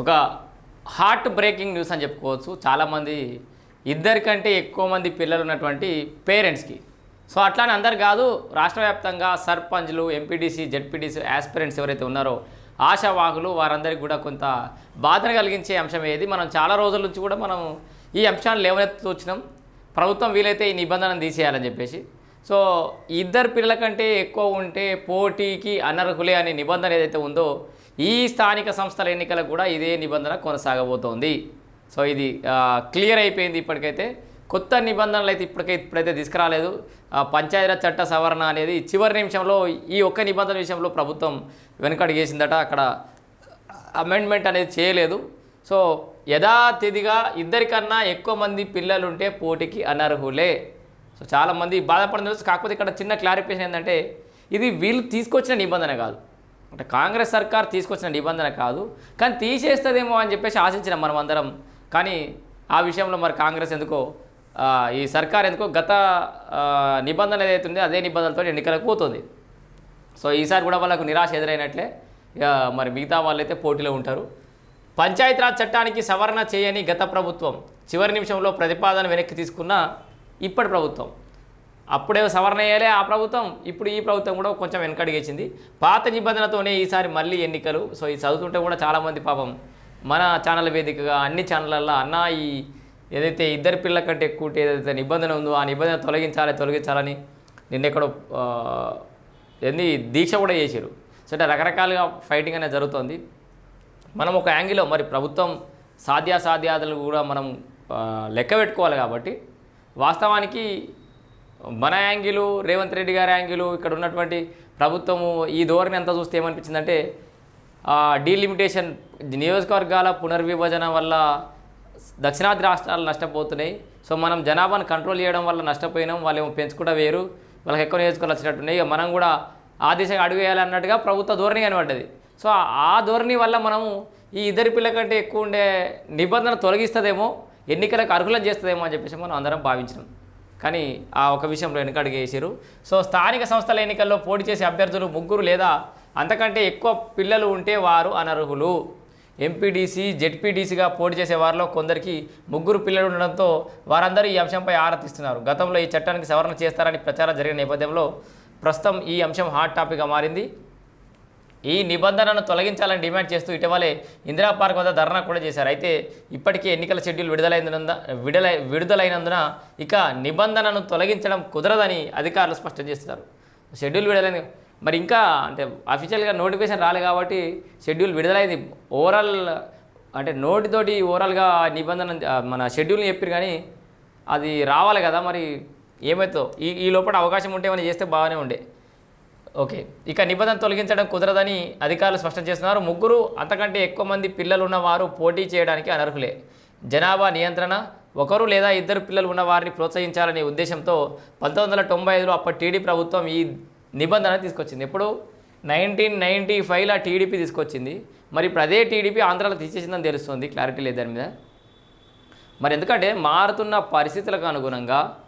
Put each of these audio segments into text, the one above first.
ఒక heart breaking news అని చెప్పుకోవచ్చు. చాలామంది ఇద్దరికంటే ఎక్కువ మంది పిల్లలు ఉన్నటువంటి పేరెంట్స్కి సో అట్లానే అందరు కాదు రాష్ట్ర వ్యాప్తంగా సర్పంచ్లు ఎంపీడీసీ జెడ్పీటీసీ ఆస్పిరెంట్స్ ఎవరైతే ఉన్నారో ఆశావాహులు వారందరికీ కూడా కొంత బాధను కలిగించే అంశం ఏది. మనం చాలా రోజుల నుంచి కూడా మనం ఈ అంశాన్ని లేవనెత్తు వచ్చినాం. ప్రభుత్వం వీలైతే ఈ నిబంధనను తీసేయాలని చెప్పేసి. సో ఇద్దరు పిల్లల కంటే ఎక్కువ ఉంటే పోటీకి అనర్హులే అనే నిబంధన ఏదైతే ఉందో ఈ స్థానిక సంస్థల ఎన్నికలకు కూడా ఇదే నిబంధన కొనసాగబోతోంది. సో ఇది క్లియర్ అయిపోయింది ఇప్పటికైతే. కొత్త నిబంధనలు అయితే ఇప్పటికైతే ఇప్పుడైతే తీసుకురాలేదు. పంచాయతీరాజ్ చట్ట సవరణ అనేది చివరి నిమిషంలో ఈ ఒక్క నిబంధన విషయంలో ప్రభుత్వం వెనుకడిగేసిందట అక్కడ అమెండ్మెంట్ అనేది చేయలేదు. సో యథాతిథిగా ఇద్దరికన్నా ఎక్కువ మంది పిల్లలు ఉంటే పోటీకి అనర్హులే. సో చాలామంది తెలుసు కాకపోతే ఇక్కడ చిన్న క్లారిఫికేషన్ ఏంటంటే ఇది వీళ్ళు తీసుకొచ్చిన నిబంధన కాదు. అంటే కాంగ్రెస్ సర్కార్ తీసుకొచ్చిన నిబంధన కాదు. కానీ తీసేస్తుందేమో అని చెప్పేసి ఆశించిన మనం అందరం కానీ ఆ విషయంలో మరి కాంగ్రెస్ ఎందుకో ఈ సర్కార్ ఎందుకో గత నిబంధన ఏదైతే ఉందో అదే నిబంధనలతో ఎన్నికలకు పోతుంది. సో ఈసారి కూడా వాళ్ళకు నిరాశ ఎదురైనట్లే ఇక మరి మిగతా వాళ్ళైతే పోటీలో ఉంటారు. పంచాయతీరాజ్ చట్టానికి సవరణ చేయని గత ప్రభుత్వం చివరి నిమిషంలో ప్రతిపాదన వెనక్కి తీసుకున్న ఇప్పటి ప్రభుత్వం. అప్పుడే సవరణ చేయాలి ఆ ప్రభుత్వం. ఇప్పుడు ఈ ప్రభుత్వం కూడా కొంచెం వెనకడిగేసింది. పాత నిబంధనతోనే ఈసారి మళ్ళీ ఎన్నికలు. సో ఇది చదువుతుంటే కూడా చాలామంది పాపం మన ఛానల్ వేదికగా అన్ని ఛానళ్ళల్లో అన్న ఈ ఏదైతే ఇద్దరు పిల్లల కంటే ఎక్కువ ఏదైతే నిబంధన ఉందో ఆ నిబంధన తొలగించాలి తొలగించాలని నిన్నెక్కడో ఆ, ఏంది దీక్ష కూడా చేశారు. సో అంటే రకరకాలుగా ఫైటింగ్ అనేది జరుగుతుంది. మనం ఒక యాంగిల్లో మరి ప్రభుత్వం సాధ్యాసాధ్యాదులు కూడా మనం లెక్క పెట్టుకోవాలి కాబట్టి వాస్తవానికి మన యాంగిలు రేవంత్ రెడ్డి గారి యాంగిలు ఇక్కడ ఉన్నటువంటి ప్రభుత్వము ఈ ధోరణి అంతా చూస్తే ఏమనిపించిందంటే డీలిమిటేషన్ నియోజకవర్గాల పునర్విభజన వల్ల దక్షిణాది రాష్ట్రాలు నష్టపోతున్నాయి. సో మనం జనాభాను కంట్రోల్ చేయడం వల్ల నష్టపోయినాం వాళ్ళు ఏమో పెంచుకుంటా వేరు వాళ్ళకి ఎక్కువ నియోజకవర్గాలు వచ్చినట్టున్నాయి. ఇక మనం కూడా ఆ దిశగా అడుగు అన్నట్టుగా ప్రభుత్వ ధోరణి కనబడ్డది. సో ఆ- ధోరణి వల్ల మనము ఈ ఇద్దరి పిల్లల కంటే ఎక్కువ ఉండే నిబంధన తొలగిస్తుందేమో ఎన్నికలకు అర్హులను చేస్తుందేమో అని చెప్పేసి మనం అందరం భావించినాం. కానీ ఆ ఒక విషయంలో వెనుకడుగు వేసారు సో స్థానిక సంస్థల ఎన్నికల్లో పోటీ చేసే అభ్యర్థులు ముగ్గురు లేదా అంతకంటే ఎక్కువ పిల్లలు ఉంటే వారు అనర్హులు. ఎంపీడీసీ జెడ్పీడీసీగా పోటీ చేసే వారిలో కొందరికి ముగ్గురు పిల్లలు ఉండడంతో వారందరూ ఈ అంశంపై ఆరాధిస్తున్నారు గతంలో ఈ చట్టానికి సవరణ చేస్తారని ప్రచారం జరిగిన నేపథ్యంలో ప్రస్తుతం ఈ అంశం హాట్ టాపిక్గా మారింది. ఈ నిబంధనను తొలగించాలని డిమాండ్ చేస్తూ ఇటీవలే ఇందిరా పార్క్ వద్ద ధర్నా కూడా చేశారు. అయితే ఇప్పటికే ఎన్నికల షెడ్యూల్ విడుదలైనందున విడుదల విడుదలైనందున ఇక నిబంధనను తొలగించడం కుదరదని అధికారులు స్పష్టం చేస్తున్నారు. షెడ్యూల్ విడుదలైంది. మరి ఇంకా అంటే అఫీషియల్గా నోటిఫికేషన్ రాలే కాబట్టి షెడ్యూల్ విడుదలైంది. ఓవరాల్ అంటే నోటితోటి ఓవరాల్గా నిబంధన మన షెడ్యూల్ని చెప్పారు కానీ అది రావాలి కదా మరి ఏమైతో? ఈ ఈ లోపల అవకాశం ఉంటే ఏమైనా చేస్తే బాగానే ఉండే. ఓకే. ఇక నిబంధన తొలగించడం కుదరదని అధికారులు స్పష్టం చేస్తున్నారు. ముగ్గురు అంతకంటే ఎక్కువ మంది పిల్లలు ఉన్నవారు పోటీ చేయడానికి అనర్హులే. జనాభా నియంత్రణ ఒకరు లేదా ఇద్దరు పిల్లలు ఉన్న వారిని ప్రోత్సహించాలనే ఉద్దేశంతో పంతొమ్మిది వందల తొంభై ఐదులో అప్పటి టీడీ ప్రభుత్వం ఈ నిబంధన తీసుకొచ్చింది. ఎప్పుడు? నైన్టీన్ నైంటీ ఫైవ్లో టీడీపీ తీసుకొచ్చింది. మరి ఇప్పుడు అదే టీడీపీ ఆంధ్రాలో తీసేసిందని తెలుస్తుంది. క్లారిటీ లేదు దాని మీద. మరి ఎందుకంటే మారుతున్న పరిస్థితులకు అనుగుణంగా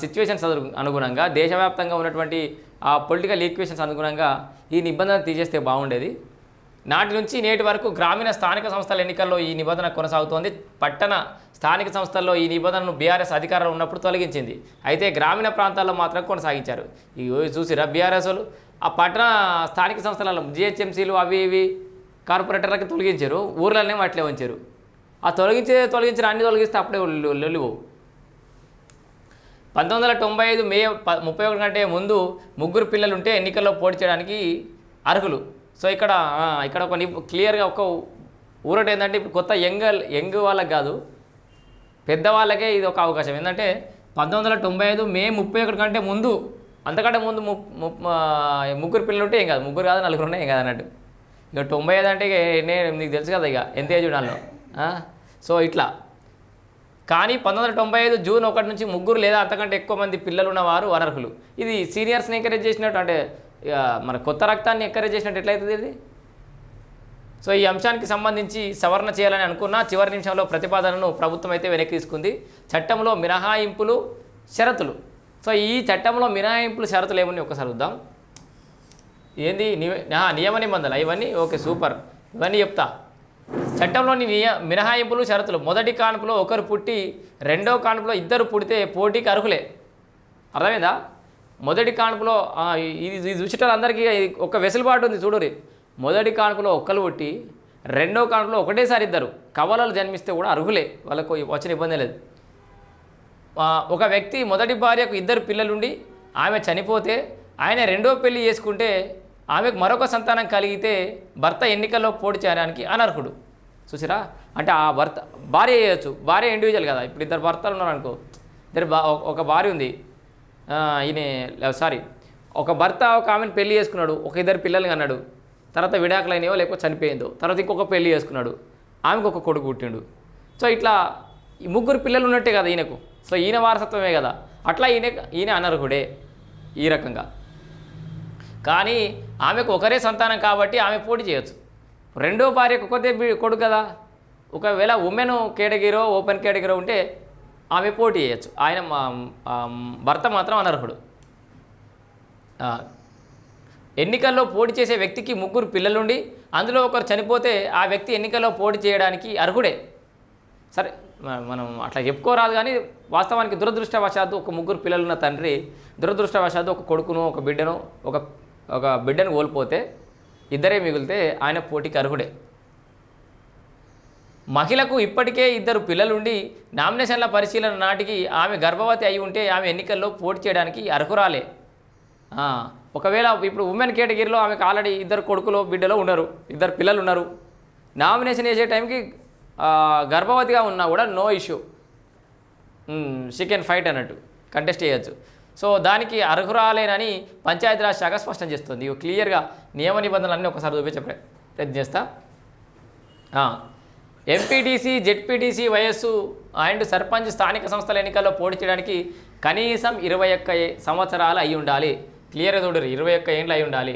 సిచ్యువేషన్స్ అనుగుణంగా దేశవ్యాప్తంగా ఉన్నటువంటి ఆ పొలిటికల్ ఈక్వేషన్స్ అనుగుణంగా ఈ నిబంధన తీసేస్తే బాగుండేది. నాటి నుంచి నేటి వరకు గ్రామీణ స్థానిక సంస్థల ఎన్నికల్లో ఈ నిబంధన కొనసాగుతోంది. పట్టణ స్థానిక సంస్థల్లో ఈ నిబంధనను బీఆర్ఎస్ అధికారంలో ఉన్నప్పుడు తొలగించింది. అయితే గ్రామీణ ప్రాంతాల్లో మాత్రం కొనసాగించారు. ఈ చూసిరా బీఆర్ఎస్లు ఆ పట్టణ స్థానిక సంస్థలలో జిహెచ్ఎంసీలు అవి ఇవి కార్పొరేటర్లకి తొలగించారు. ఊర్లనే అట్లే ఉంచారు. ఆ తొలగించే తొలగించిన అన్ని తొలగిస్తే అప్పుడే లొల్లివు పంతొమ్మిది వందల తొంభై ఐదు మే ప ముప్పై ఒకటి కంటే ముందు ముగ్గురు పిల్లలు ఉంటే ఎన్నికల్లో పోటీ చేయడానికి అర్హులు. సో ఇక్కడ ఇక్కడ ఒక క్లియర్గా ఒక ఊరట ఏంటంటే ఇప్పుడు కొత్త యంగ్ యంగ్ వాళ్ళకి కాదు పెద్దవాళ్ళకే ఇది ఒక అవకాశం. ఏంటంటే పంతొమ్మిది వందల తొంభై ఐదు మే ముప్పై ఒకటి కంటే ముందు అంతకంటే ముందు ము ముగ్గురు పిల్లలు ఉంటే ఏం కాదు ముగ్గురు కాదు నలుగురు ఉన్నాయి ఏం కాదు అన్నట్టు. ఇక తొంభై ఐదు అంటే ఇక నేను నీకు తెలుసు కదా ఇక ఎంత ఏజ్ ఉండాలో. సో ఇట్లా. కానీ పంతొమ్మిది వందల తొంభై ఐదు జూన్ ఒకటి నుంచి ముగ్గురు లేదా అంతకంటే ఎక్కువ మంది పిల్లలు ఉన్నవారు అనర్హులు. ఇది సీనియర్స్ని ఎంకరేజ్ చేసినట్టు అంటే మన కొత్త రక్తాన్ని ఎంకరేజ్ చేసినట్టు ఎట్లయితుంది ఇది? సో ఈ అంశానికి సంబంధించి సవరణ చేయాలని అనుకున్న చివరి నిమిషంలో ప్రతిపాదనను ప్రభుత్వం అయితే వెనక్కి తీసుకుంది. చట్టంలో మినహాయింపులు షరతులు. సో ఈ చట్టంలో మినహాయింపులు షరతులు ఏమని ఒకసారి చూద్దాం. ఏంది? నివ- నియమ నిబంధనలు. ఇవన్నీ? Okay super. ఇవన్నీ చెప్తా. చట్టంలోని నియ మినహాయింపులు షరతులు. మొదటి కాన్పులో ఒకరు పుట్టి రెండో కాన్పులో ఇద్దరు పుడితే పోటీకి అర్హులే. అర్థమైందా? మొదటి కాన్పులో ఇది ఇది చూసేటందరికీ ఒక వెసులుబాటు ఉంది చూడురి మొదటి కాన్పులో ఒక్కరు పుట్టి రెండో కాన్పులో ఒకటేసారి ఇద్దరు. కవలలు జన్మిస్తే కూడా అర్హులే. వాళ్ళకు వచ్చిన ఇబ్బంది లేదు. ఒక వ్యక్తి మొదటి భార్యకు ఇద్దరు పిల్లలుండి ఆమె చనిపోతే ఆయన రెండో పెళ్ళి చేసుకుంటే ఆమెకు మరొక సంతానం కలిగితే భర్త ఎన్నికల్లో పోటీ చేయడానికి అనర్హుడు. చూసిరా? అంటే ఆ భర్త భార్య చేయొచ్చు. భార్య ఇండివిజువల్ కదా. ఇప్పుడు ఇద్దరు భర్తలు ఉన్నారు అనుకో ఇద్దరు బా ఒక- భార్య ఉంది. ఈయన సారీ ఒక భర్త ఒక ఆమెను పెళ్ళి చేసుకున్నాడు. ఒక ఇద్దరు పిల్లలు అన్నాడు. తర్వాత విడాకులైనవో లేకపోతే చనిపోయిందో. తర్వాత ఇంకొక పెళ్ళి చేసుకున్నాడు. ఆమెకు ఒక కొడుకు పుట్టిండు. సో ఇట్లా ఈ ముగ్గురు పిల్లలు ఉన్నట్టే కదా ఈయనకు. సో ఈయన వారసత్వమే కదా. అట్లా ఈయన ఈయన అనర్హుడే ఈ రకంగా. కానీ ఆమెకు ఒకరే సంతానం కాబట్టి ఆమె పోటీ చేయొచ్చు. రెండో భార్యకు ఒకటే కొడుకు కదా. ఒకవేళ ఉమెన్ కేటగిరో ఓపెన్ కేటగిరో ఉంటే ఆమె పోటీ చేయొచ్చు. ఆయన భర్త మాత్రం అనర్హుడు. ఎన్నికల్లో పోటీ చేసే వ్యక్తికి ముగ్గురు పిల్లలుండి అందులో ఒకరు చనిపోతే ఆ వ్యక్తి ఎన్నికల్లో పోటీ చేయడానికి అర్హుడే. సరే మనం అట్లా చెప్పుకోరాదు కానీ వాస్తవానికి దురదృష్టవశాత్తు ఒక ముగ్గురు పిల్లలున్న తండ్రి దురదృష్టవశాత్తు ఒక కొడుకును ఒక బిడ్డను ఒక ఒక బిడ్డను కోల్పోతే ఇద్దరే మిగిలితే ఆయన పోటీకి అర్హుడే. మహిళకు ఇప్పటికే ఇద్దరు పిల్లలుండి నామినేషన్ల పరిశీలన నాటికి ఆమె గర్భవతి అయి ఉంటే ఆమె ఎన్నికల్లో పోటీ చేయడానికి అర్హురాలే. ఒకవేళ ఇప్పుడు ఉమెన్ కేటగిరీలో ఆమెకు ఆల్రెడీ ఇద్దరు కొడుకులో బిడ్డలో ఉన్నారు ఇద్దరు పిల్లలు ఉన్నారు నామినేషన్ వేసే టైంకి గర్భవతిగా ఉన్నా కూడా no issue. She can fight అన్నట్టు. కంటెస్ట్ చేయొచ్చు. సో దానికి అర్హురాలేనని పంచాయతీరాజ్ శాఖ స్పష్టం చేస్తుంది. ఇవి క్లియర్గా నియమ నిబంధనలన్నీ ఒకసారి చూపించే ప్రయత్నం చేస్తా ఎంపీటీసీ జెడ్పీటీసీ వయస్సు అండ్ సర్పంచ్ స్థానిక సంస్థల ఎన్నికల్లో పోటీ చేయడానికి కనీసం ఇరవై ఒక్క సంవత్సరాలు అయి ఉండాలి. క్లియర్గా చూడరు ఇరవై ఒక్క ఏండ్లు అయి ఉండాలి.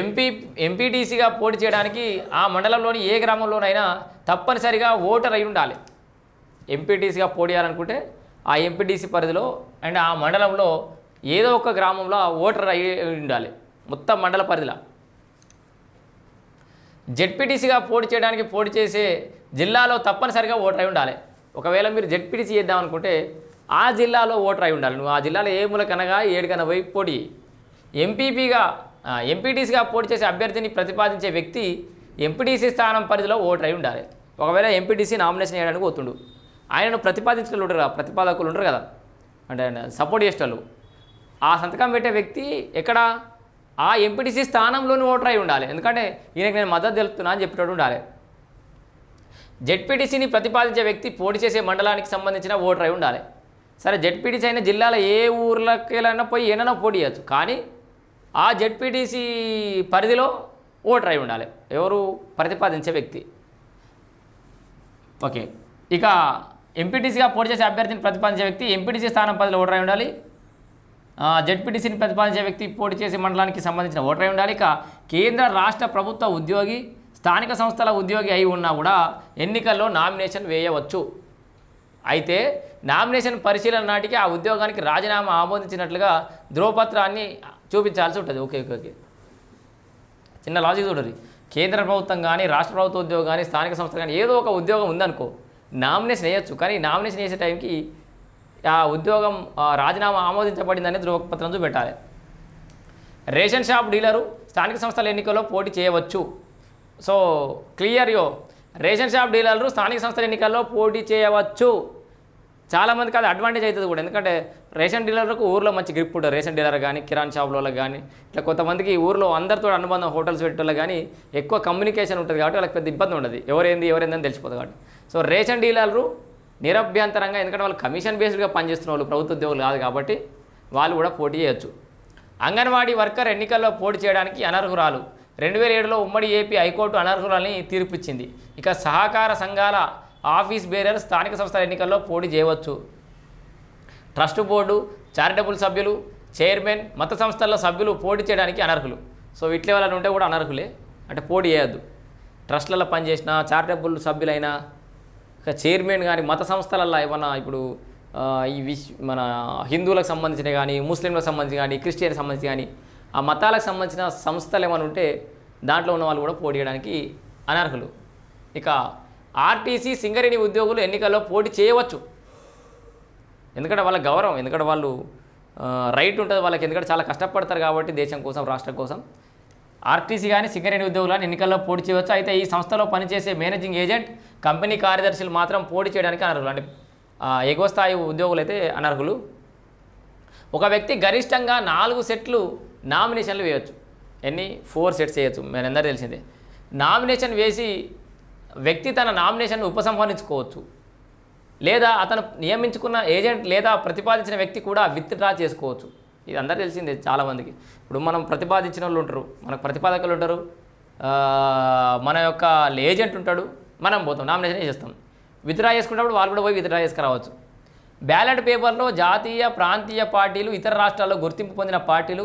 ఎంపీ ఎంపీటీసీగా పోటీ చేయడానికి ఆ మండలంలోని ఏ గ్రామంలోనైనా తప్పనిసరిగా ఓటర్ అయి ఉండాలి. ఎంపీటీసీగా పోటీ చేయాలనుకుంటే ఆ ఎంపీటీసీ పరిధిలో అండ్ ఆ మండలంలో ఏదో ఒక గ్రామంలో ఓటర్ అయి ఉండాలి. మొత్తం మండల పరిధిలో. జెడ్పీటీసీగా పోటీ చేయడానికి పోటీ చేసే జిల్లాలో తప్పనిసరిగా ఓటర్ అయి ఉండాలి. ఒకవేళ మీరు జెడ్పీటీసీ చేద్దాం అనుకుంటే ఆ జిల్లాలో ఓటర్ అయి ఉండాలి. నువ్వు ఆ జిల్లాలో ఏ మూలకనగా ఏడుకన పోయి పోటీ ఎంపీపీగా ఎంపీటీసీగా పోటీ చేసే అభ్యర్థిని ప్రతిపాదించే వ్యక్తి ఎంపీటీసీ స్థానం పరిధిలో ఓటర్ అయి ఉండాలి. ఒకవేళ ఎంపీటీసీ నామినేషన్ చేయడానికి పోతుండు. ఆయనను ప్రతిపాదించిన ప్రతిపాదకులు ఉంటారు కదా. అంటే సపోర్ట్ చేసేటోళ్ళు. ఆ సంతకం పెట్టే వ్యక్తి ఎక్కడ? ఆ ఎంపీటీసీ స్థానంలోని ఓటర్ అయి ఉండాలి. ఎందుకంటే ఈయనకి నేను మద్దతు తెలుపుతున్నా అని చెప్పేటట్టు ఉండాలి. జెడ్పీటీసీని ప్రతిపాదించే వ్యక్తి పోటీ చేసే మండలానికి సంబంధించిన ఓటర్ అయి ఉండాలి. సరే జెడ్పీటీసీ అయిన జిల్లాలో ఏ ఊర్లకైనా పోయి ఏమైనా పోటీ చేయొచ్చు. కానీ ఆ జెడ్పీటీసీ పరిధిలో ఓటర్ అయి ఉండాలి. ఎవరు? ప్రతిపాదించే వ్యక్తి. ఓకే. ఇక ఎంపీటీసీగా పోటీ చేసే అభ్యర్థిని ప్రతిపాదించే వ్యక్తి ఎంపీటీసీ స్థానం పరిధిలో ఓటరై ఉండాలి. జడ్పీటీసీని ప్రతిపాదించే వ్యక్తి పోటీ చేసే మండలానికి సంబంధించిన ఓటరై ఉండాలి. ఇక కేంద్ర రాష్ట్ర ప్రభుత్వ ఉద్యోగి స్థానిక సంస్థల ఉద్యోగి అయి ఉన్నా కూడా ఎన్నికల్లో నామినేషన్ వేయవచ్చు. అయితే నామినేషన్ పరిశీలన నాటికి ఆ ఉద్యోగానికి రాజీనామా ఆమోదించినట్లుగా ధ్రువపత్రాన్ని చూపించాల్సి ఉంటుంది. Okay okay okay. చిన్న లాజిక్ చూడండి కేంద్ర ప్రభుత్వం కానీ రాష్ట్ర ప్రభుత్వ ఉద్యోగం కానీ స్థానిక సంస్థ కానీ ఏదో ఒక ఉద్యోగం ఉందనుకో నామినేషన్ వేయచ్చు కానీ నామినేషన్ వేసే టైంకి ఆ ఉద్యోగం రాజీనామా ఆమోదించబడిందని ధృవపత్రం చూపెట్టాలి. రేషన్ షాప్ డీలరు స్థానిక సంస్థల ఎన్నికల్లో పోటీ చేయవచ్చు. సో క్లియర్ యో రేషన్ షాప్ డీలర్లు స్థానిక సంస్థల ఎన్నికల్లో పోటీ చేయవచ్చు. చాలామందికి అది అడ్వాంటేజ్ అవుతుంది కూడా. ఎందుకంటే రేషన్ డీలర్లకు ఊర్లో మంచి గ్రిప్ ఉంటుంది. రేషన్ డీలర్ కానీ కిరాణ్ షాప్ వాళ్ళకి కానీ ఇట్లా కొంతమందికి ఊర్లో అందరితో అనుబంధం హోటల్స్ పెట్టేళ్ళకి కానీ ఎక్కువ కమ్యూనికేషన్ ఉంటుంది కాబట్టి వాళ్ళకి పెద్ద ఇబ్బంది ఉండదు. ఎవరేంది ఎవరేందని తెలిసిపోతుంది కాబట్టి. సో రేషన్ డీలర్లు నిరభ్యంతరంగా ఎందుకంటే వాళ్ళు కమిషన్ బేస్డ్గా పనిచేస్తున్న వాళ్ళు ప్రభుత్వ ఉద్యోగులు కాదు కాబట్టి వాళ్ళు కూడా పోటీ చేయొచ్చు. అంగన్వాడీ వర్కర్ ఎన్నికల్లో పోటీ చేయడానికి అనర్హురాలు. రెండు వేల ఏడులో ఉమ్మడి ఏపీ హైకోర్టు అనర్హురాలని తీర్పిచ్చింది. ఇక సహకార సంఘాల ఆఫీస్ బేరర్ స్థానిక సంస్థల ఎన్నికల్లో పోటీ చేయవచ్చు. ట్రస్ట్ బోర్డు చారిటబుల్ సభ్యులు చైర్మన్ మత సంస్థల సభ్యులు పోటీ చేయడానికి అనర్హులు. సో ఇట్లే వాళ్ళని ఉంటే కూడా అనర్హులే. అంటే పోటీ చేయొద్దు. ట్రస్ట్లలో పనిచేసిన చారిటబుల్ సభ్యులైనా చైర్మన్ కానీ మత సంస్థలలో ఏమన్నా ఇప్పుడు ఈ విశ్ మన హిందువులకు సంబంధించిన కానీ ముస్లింలకు సంబంధించి కానీ క్రిస్టియన్కి సంబంధించి కానీ ఆ మతాలకు సంబంధించిన సంస్థలు ఏమైనా ఉంటే దాంట్లో ఉన్న వాళ్ళు కూడా పోటీ చేయడానికి అనర్హులు. ఇక ఆర్టీసీ సింగరేణి ఉద్యోగులు ఎన్నికల్లో పోటీ చేయవచ్చు. ఎందుకంటే వాళ్ళ గౌరవం ఎందుకంటే వాళ్ళు రైట్ ఉంటుంది వాళ్ళకి ఎందుకంటే చాలా కష్టపడతారు కాబట్టి దేశం కోసం రాష్ట్రం కోసం. ఆర్టీసీ కానీ సింగరేణి ఉద్యోగులు ఎన్నికల్లో పోటీ చేయవచ్చు? అయితే ఈ సంస్థలో పనిచేసే మేనేజింగ్ ఏజెంట్ కంపెనీ కార్యదర్శులు మాత్రం పోటీ చేయడానికి అనర్హులు? అంటే ఎగువ స్థాయి ఉద్యోగులు అయితే అనర్హులు. ఒక వ్యక్తి గరిష్టంగా నాలుగు సెట్లు నామినేషన్లు వేయవచ్చు ఎన్ని? ఫోర్ సెట్స్ వేయచ్చు. మనందరూ తెలిసిందే. నామినేషన్ వేసి వ్యక్తి తన నామినేషన్ ఉపసంహరించుకోవచ్చు. లేదా అతను నియమించుకున్న ఏజెంట్ లేదా ప్రతిపాదించిన వ్యక్తి కూడా విత్డ్రా చేసుకోవచ్చు. ఇది అందరూ తెలిసిందే చాలామందికి. ఇప్పుడు మనం ప్రతిపాదించిన వాళ్ళు ఉంటారు. మనకు ప్రతిపాదకులు ఉంటారు. మన యొక్క ఏజెంట్ ఉంటాడు. మనం పోతాం. నామినేషన్ చేస్తాం విత్డ్రా చేసుకున్నప్పుడు వాళ్ళు కూడా పోయి విత్డ్రా చేసుకురావచ్చు. బ్యాలెట్ పేపర్లో జాతీయ ప్రాంతీయ పార్టీలు ఇతర రాష్ట్రాల్లో గుర్తింపు పొందిన పార్టీలు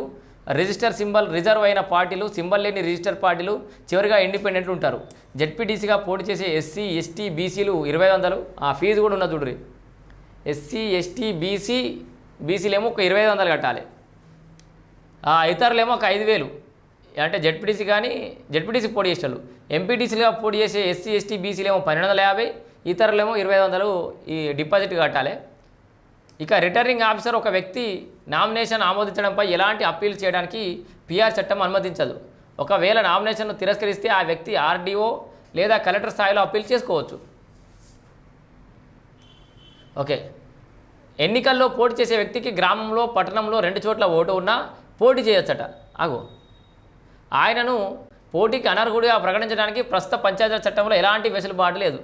రిజిస్టర్ సింబల్ రిజర్వ్ అయిన పార్టీలు సింబల్ లేని రిజిస్టర్ పార్టీలు చివరిగా ఇండిపెండెంట్ ఉంటారు. జడ్పీటీసీగా పోటీ చేసే ఎస్సీ ఎస్టీ బీసీలు ఇరవై వందలు. ఆ ఫీజు కూడా ఉన్నది చూడరి ఎస్సీ ఎస్టీ బీసీ బీసీలేమో ఒక ఇరవై ఐదు వందలు కట్టాలి. ఇతరులేమో ఒక ఐదు వేలు. అంటే జెడ్పీటీసీ కానీ జెడ్పీటీసీ పోటీ చేసేవాళ్ళు ఎంపీటీసీలుగా పోటీ చేసే ఎస్సీ ఎస్టీ బీసీలేమో పన్నెండు వందల యాభై ఇతరులేమో ఇరవై వందలు ఈ డిపాజిట్ కట్టాలి. ఇక రిటర్నింగ్ ఆఫీసర్ ఒక వ్యక్తి నామినేషన్ ఆమోదించడంపై ఎలాంటి అప్పీల్ చేయడానికి పిఆర్ చట్టం అనుమతించదు. ఒకవేళ నామినేషన్ను తిరస్కరిస్తే ఆ వ్యక్తి ఆర్డీఓ లేదా కలెక్టర్ స్థాయిలో అప్పీల్ చేసుకోవచ్చు. ఓకే. ఎన్నికల్లో పోటీ చేసే వ్యక్తికి గ్రామంలో పట్టణంలో రెండు చోట్ల ఓటు ఉన్నా పోటీ చేయొచ్చట. ఆగు. ఆయనను పోటీకి అనర్హుడిగా ప్రకటించడానికి ప్రస్తుత పంచాయతీరాజ్ చట్టంలో ఎలాంటి వెసులుబాటు లేదు.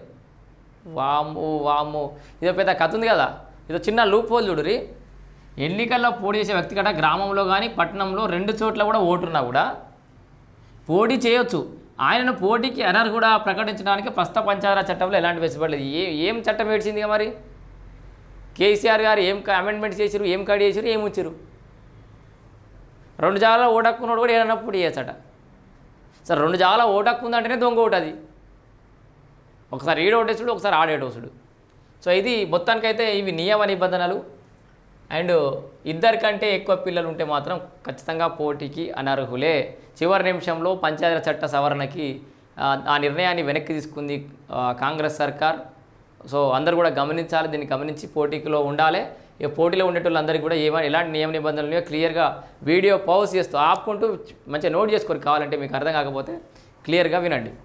వాము వాము ఇదో పెద్ద కథ ఉంది కదా. ఇదో చిన్న లూప్ హోల్ చూడురి ఎన్నికల్లో పోటీ చేసే వ్యక్తి కట గ్రామంలో కానీ పట్టణంలో రెండు చోట్ల కూడా ఓటున్నా కూడా పోటీ చేయొచ్చు. ఆయనను పోటీకి అనర్హుడా ప్రకటించడానికి ప్రస్తుత పంచాయతీరాజ్ చట్టంలో ఎలాంటి వెసులుబాటు లేదు. ఏ ఏం చట్టం ఏడ్చిందిగా మరి? కేసీఆర్ గారు ఏం అమెండ్మెంట్ చేసిరు ఏం కడి చేసిరు ఏం వచ్చారు రెండు జాగాల ఓటక్కున్నాడు కూడా ఏడన్నప్పుడు పోటీ సార్ రెండు జాగాల ఓటక్కుందంటేనే దొంగ ఓటు అది. ఒకసారి ఈడ ఓటేసుడు ఒకసారి ఆడేటోసుడు సో ఇది మొత్తానికైతే ఇవి నియమ నిబంధనలు. అండ్ ఇద్దరికంటే ఎక్కువ పిల్లలు ఉంటే మాత్రం ఖచ్చితంగా పోటీకి అనర్హులే. చివరి నిమిషంలో పంచాయతీ చట్ట సవరణకి ఆ, నిర్ణయాన్ని వెనక్కి తీసుకుంది కాంగ్రెస్ సర్కార్. సో అందరూ కూడా గమనించాలి దీన్ని గమనించి పోటీలో ఉండాలి. ఇక పోటీలో ఉండేటోళ్ళందరికీ కూడా ఏమైనా ఎలాంటి నియమ నిబంధనలు క్లియర్గా వీడియో పౌజ్ చేస్తూ ఆపుకుంటూ మంచిగా నోట్ చేసుకోరు కావాలంటే మీకు అర్థం కాకపోతే క్లియర్గా వినండి.